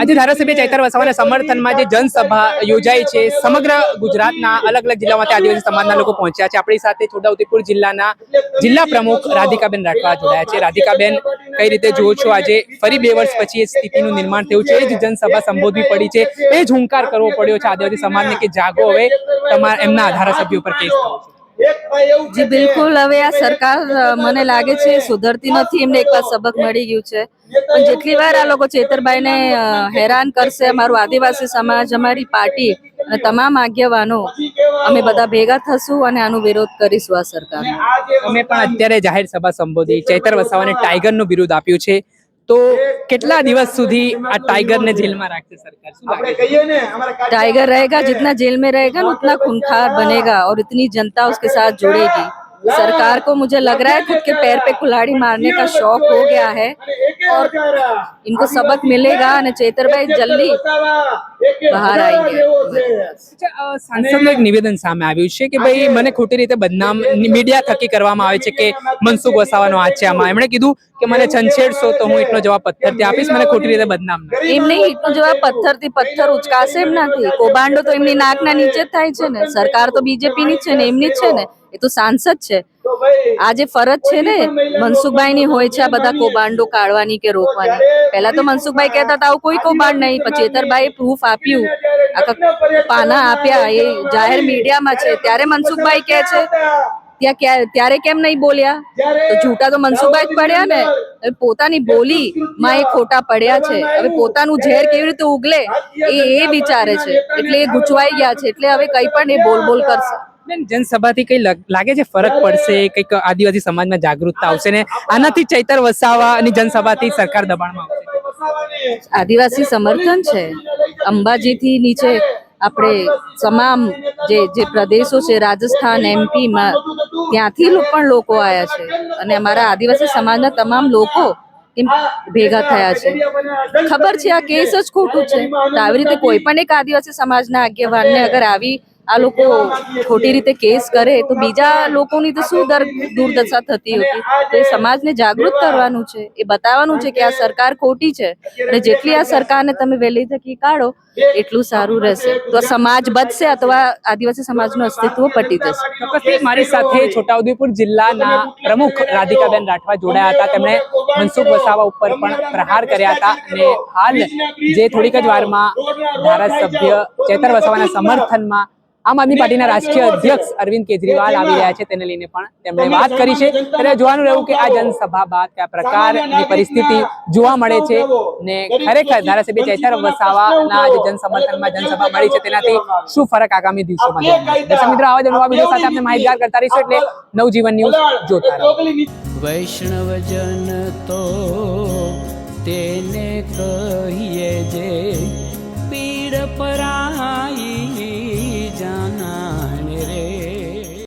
આજે ધારાસભ્ય ચૈતર વસાવાના સમર્થનમાં જે જનસભા યોજાઈ છે, સમગ્ર ગુજરાતના અલગ અલગ જિલ્લામાંથી આદિવાસી સમાજના લોકો પહોંચ્યા છે. આપણી સાથે છોટાઉદેપુર જિલ્લાના જિલ્લા પ્રમુખ રાધિકાબેન રાઠવા જોડાયા છે. રાધિકાબેન, કઈ રીતે જુઓ છો આજે? ફરી બે વર્ષ પછી એ સ્થિતિનું નિર્માણ થયું છે. એ જ જનસભા સંબોધવી પડી છે. એ જ હુંકાર કરવો પડ્યો છે આદિવાસી સમાજને કે જાગો હવે તમારા એમના ધારાસભ્યો પર કેસ થયો છે. જી બિલકુલ. હવે આ સરકાર મને લાગે છે સુધરતી નથી. એમને એકવાર સબક મળી ગયું છે. પણ જેટલી વાર આ લોકો ચેતરભાઈને હેરાન કરશે અમારું આદિવાસી સમાજ અમારી પાર્ટી અને તમામ આગેવાનો અમે બધા ભેગા થશું અને આનો વિરોધ કરીશું આ સરકાર અમે પણ અત્યારે જાહેર સભા સંબોધી. ચેતર વસાવાને ટાઈગરનું બિરુદ આપ્યું છે. तो कितना दिवस सुधी આ टाइगर ने जेल में રાખશે सरकार टाइगर रहेगा जितना जेल में रहेगा उतना खूंखार बनेगा और इतनी जनता उसके साथ जुड़ेगी सरकार को मुझे लग रहा है खुद के पैर पे कुल्हाड़ी मारने का शौक हो गया है और इनको सबक मिलेगा न चेतर भाई जल्दी बाहर आएँगे સાંસદનું એક નિવેદન સામે આવ્યું છે કે ભાઈ મને ખોટી રીતે બદનામ મીડિયા થકી કરવામાં આવે છે કે મનસુખ વસાવાનો હાથ છે આમાં. એમણે કીધું કે મને છંછેડશો તો હું એટલો જવાબ પથ્થરથી આપીશ મને ખોટી રીતે બદનામ ના એમ નહીં ઈટનો જવાબ પથ્થરથી પથ્થર ઉચકાશે એમ નથી. કૌભાંડો તો એમની નાકના નીચે જ થાય છે ને. સરકાર તો બીજેપીની જ છે ને એમની છે ને. એ તો સાંસદ છે. આ જે ફરજ છે ને મનસુખભાઈ ની હોય છે આ બધા કૌભાંડો કાઢવાની કે રોકવાની. પહેલા તો મનસુખભાઈ કહેતા હતા કોઈ કૌભાંડ નહીં. પછી ચેતરભાઈ પ્રૂફ આપ્યું. આખા પાના આપ્યા એ જાહેર મીડિયામાં છે. ત્યારે મનસુખભાઈ કહે છે ત્યાં ત્યારે કેમ નહીં બોલ્યા? તો જૂઠા તો મનસુખભાઈ જ પડ્યા ને. હવે પોતાની બોલી માં એ ખોટા પડ્યા છે. હવે પોતાનું ઝેર કેવી રીતે ઉગલે? એ એ વિચારે છે. એટલે એ ગૂંચવાઈ ગયા છે. એટલે હવે કઈ પણ એ બોલ બોલ કરશે. જનસભાથી કઈ લાગે છે ફરક પડશે? કંઈક આદિવાસી સમાજમાં જાગૃતતા આવશે ને આનાથી ચૈતર વસાવા અને જનસભાથી સરકાર દબાણમાં આવશે? આદિવાસી સમર્થન છે. અંબાજીથી નીચે આપણે તમામ જે જે પ્રદેશો છે, રાજસ્થાન એમપીમાં ત્યાંથી પણ લોકો આવ્યા છે. અને અમારા આદિવાસી સમાજના તમામ લોકો એમ ભેગા થયા છે. ખબર છે આ કેસ જ ખોટું છે. આવી રીતે કોઈ પણ એક આદિવાસી સમાજના આગેવાનને અગર આવી આ લોકો ખોટી રીતે કેસ કરે, તો બીજા લોકોની તો શું દર દુર્દશા થતી હતી? તો એ સમાજને જાગૃત કરવાનું છે, એ બતાવવાનું છે કે આ સરકાર ખોટી છે. અને જેટલી આ સરકારને તમે વહેલી તકી કાઢો, એટલું સારું રહેશે. તો સમાજ બચશે અથવા આદિવાસી સમાજનું અસ્તિત્વ પટી જશે. મારી સાથે છોટાઉદેપુર જિલ્લાના પ્રમુખ રાધિકાબેન રાઠવા જોડાયા હતા. તેમણે મનસુખ વસાવા ઉપર પણ પ્રહાર કર્યા હતા અને હાલ જે થોડીક જ વારમાં ધારાસભ્ય ચેતર વસાવાના સમર્થનમાં આમ આદમી પાર્ટીના રાષ્ટ્રીય અધ્યક્ષ અરવિંદ કેજરીવાલ આવી રહ્યા છે તેને લઈને પણ તેમણે વાત કરી છે. ત્યારે જોવાનું રહ્યું કે આ જનસભા બાદ કયા પ્રકારની પરિસ્થિતિ જોવા મળે છે ને ખરેખર ધારાસભ્ય ચૈતર વસાવાના જે જનસમર્થનમાં જનસભા મળી છે તેનાથી શું ફરક આગામી દિવસોમાં દર્શક મિત્રો આવા જ નવા વીડિયો સાથે આપણે માહિતગાર કરતા રહીશું એટલે નવજીવન ન્યૂઝ જોતા રહો. વૈષ્ણવજન તો તેને કહીએ જે પીડ પરાઈ